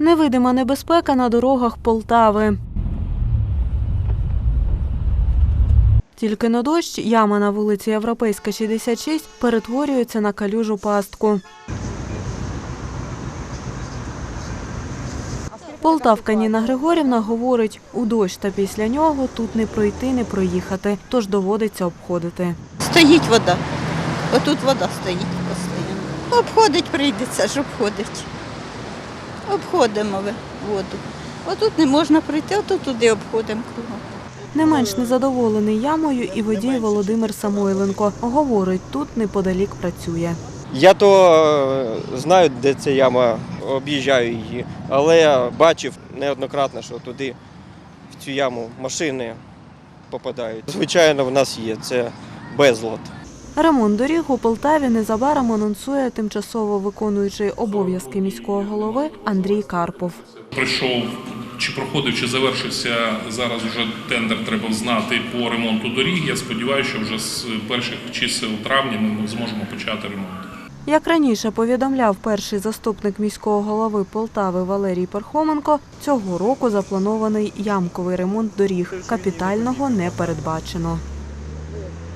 Невидима небезпека на дорогах Полтави. Тільки на дощ яма на вулиці Європейська, 66 перетворюється на калюжу пастку. Полтавка Ніна Григорівна говорить, у дощ та після нього тут не пройти, не проїхати, тож доводиться обходити. Стоїть вода. Отут вода стоїть постійно. Обходить прийдеться ж обходить. Обходимо воду. Отут не можна пройти, отут туди обходимо кругом. Не менш незадоволений ямою і водій Володимир Самойленко. Говорить, тут неподалік працює. Я то е, знаю, де ця яма, об'їжджаю її, але я бачив неоднократно, що туди, в цю яму, машини попадають. Звичайно, в нас є це безлад. Ремонт доріг у Полтаві незабаром анонсує тимчасово виконуючий обов'язки міського голови Андрій Карпов. пройшов чи проходив, чи завершився зараз вже тендер, треба знати по ремонту доріг. Я сподіваюся, що вже з перших чисел травня ми зможемо почати ремонт. Як раніше повідомляв перший заступник міського голови Полтави Валерій Пархоменко, цього року запланований ямковий ремонт доріг. Капітального не передбачено.